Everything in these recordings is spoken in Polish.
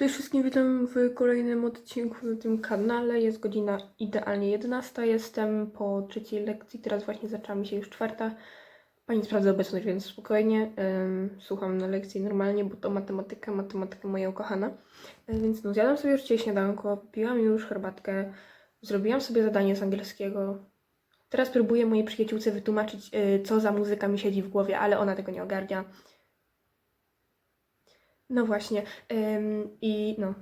Cześć wszystkim, witam w kolejnym odcinku na tym kanale. Jest godzina idealnie 11. Jestem po trzeciej lekcji, teraz właśnie zaczęła mi się już czwarta. Pani sprawdza obecność, więc spokojnie. Słucham na lekcji normalnie, bo to matematyka, matematyka moja ukochana. Y, więc no, zjadłam sobie już dzisiaj śniadanko, piłam już herbatkę, zrobiłam sobie zadanie z angielskiego. Teraz próbuję mojej przyjaciółce wytłumaczyć, y, co za muzyka mi siedzi w głowie, ale ona tego nie ogarnia. No właśnie. ym, I no.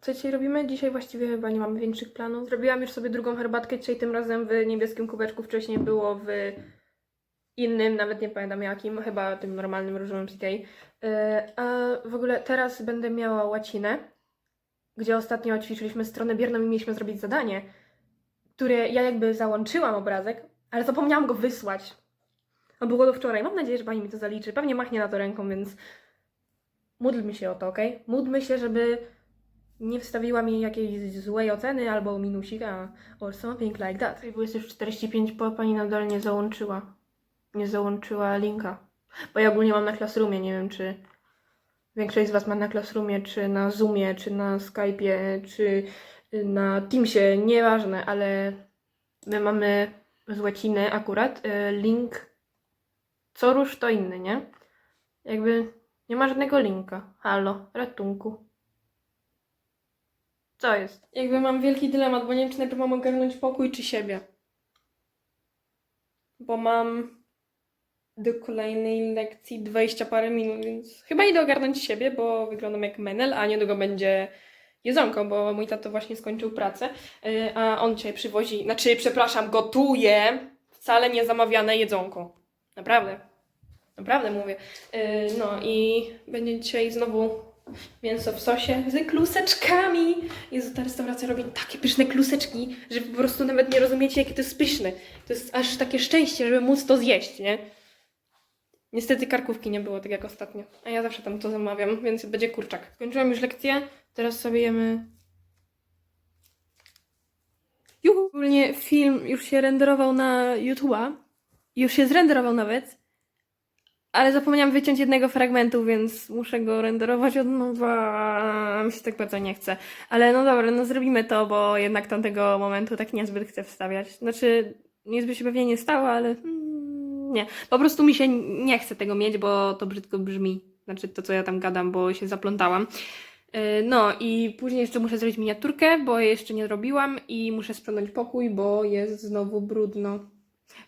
Co dzisiaj robimy? Dzisiaj właściwie chyba nie mamy większych planów. Zrobiłam już sobie drugą herbatkę, dzisiaj tym razem w niebieskim kubeczku. Wcześniej było w innym, nawet nie pamiętam jakim, chyba tym normalnym różowym CK. Yy, a w ogóle teraz będę miała łacinę, gdzie ostatnio ćwiczyliśmy stronę bierną i mieliśmy zrobić zadanie, które ja jakby załączyłam obrazek, ale zapomniałam go wysłać. A było to wczoraj. Mam nadzieję, że pani mi to zaliczy. Pewnie machnie na to ręką, więc módlmy się o to, ok? Módlmy się, żeby nie wstawiła mi jakiejś złej oceny albo minusika or something like that. Bo jest już 45, bo pani nadal nie załączyła. Nie załączyła linka. Bo ja ogólnie mam na Classroomie, nie wiem czy większość z Was ma na Classroomie, czy na Zoomie, czy na Skype'ie, czy na Teamsie, nieważne, ale my mamy z łaciny akurat y, link co rusz to inny, nie? Jakby nie ma żadnego linka. Halo, ratunku. Co jest? Jakby mam wielki dylemat, bo nie wiem, czy najpierw mam ogarnąć pokój, czy siebie. Bo mam do kolejnej lekcji 20 parę minut, więc chyba idę ogarnąć siebie, bo wyglądam jak menel, a niedługo będzie jedzonko, bo mój tato właśnie skończył pracę, yy, a on dzisiaj przywozi, znaczy, przepraszam, gotuje wcale nie zamawiane jedzonko. Naprawdę. Naprawdę mówię. Yy, no i będzie dzisiaj znowu mięso w sosie z kluseczkami. Jezu, ta restauracja robi takie pyszne kluseczki, że po prostu nawet nie rozumiecie, jakie to jest pyszne. To jest aż takie szczęście, żeby móc to zjeść, nie? Niestety karkówki nie było, tak jak ostatnio. A ja zawsze tam to zamawiam, więc będzie kurczak. Skończyłam już lekcję, teraz sobie jemy... Juhu! Ogólnie film już się renderował na YouTube'a. Już się zrenderował nawet. Ale zapomniałam wyciąć jednego fragmentu, więc muszę go renderować od nowa. Mi się tak bardzo nie chce. Ale no dobra, no zrobimy to, bo jednak tamtego momentu tak niezbyt chcę wstawiać. Znaczy, nic by się pewnie nie stało, ale mm, nie. Po prostu mi się nie chce tego mieć, bo to brzydko brzmi. Znaczy to, co ja tam gadam, bo się zaplątałam. Yy, No i później jeszcze muszę zrobić miniaturkę, bo jeszcze nie zrobiłam i muszę sprzątnąć pokój, bo jest znowu brudno.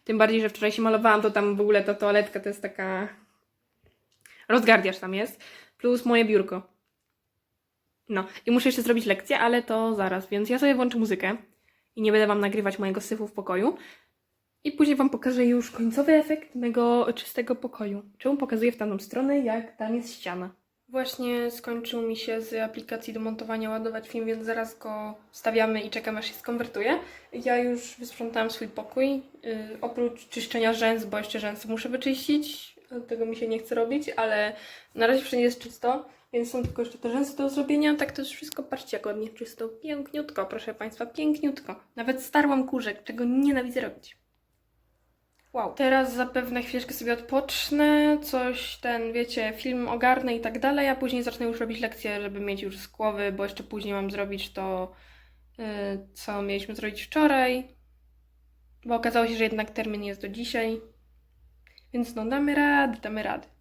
Tym bardziej, że wczoraj się malowałam, to tam w ogóle ta toaletka to jest taka. Rozgardiasz tam jest. Plus moje biurko. No, i muszę jeszcze zrobić lekcję, ale to zaraz, więc ja sobie włączę muzykę i nie będę Wam nagrywać mojego syfu w pokoju. I później Wam pokażę już końcowy efekt mego czystego pokoju. Czemu pokazuję w tamtą stronę, jak tam jest ściana. Właśnie skończył mi się z aplikacji do montowania ładować film, więc zaraz go stawiamy i czekam aż się skonwertuje. Ja już wysprzątałam swój pokój, yy, oprócz czyszczenia rzęs, bo jeszcze rzęsy muszę wyczyścić. Tego mi się nie chce robić, ale na razie wszędzie jest czysto, więc są tylko jeszcze te rzęsy do zrobienia. Tak to już wszystko, patrzcie jak ładnie czysto, piękniutko, proszę Państwa, piękniutko. Nawet starłam kurzek, czego nienawidzę robić. Wow. Teraz zapewne chwileczkę sobie odpocznę, coś ten, wiecie, film ogarnę i tak dalej, a później zacznę już robić lekcje, żeby mieć już z głowy, bo jeszcze później mam zrobić to, yy, co mieliśmy zrobić wczoraj, bo okazało się, że jednak termin jest do dzisiaj. Więc no, damy radę, damy radę.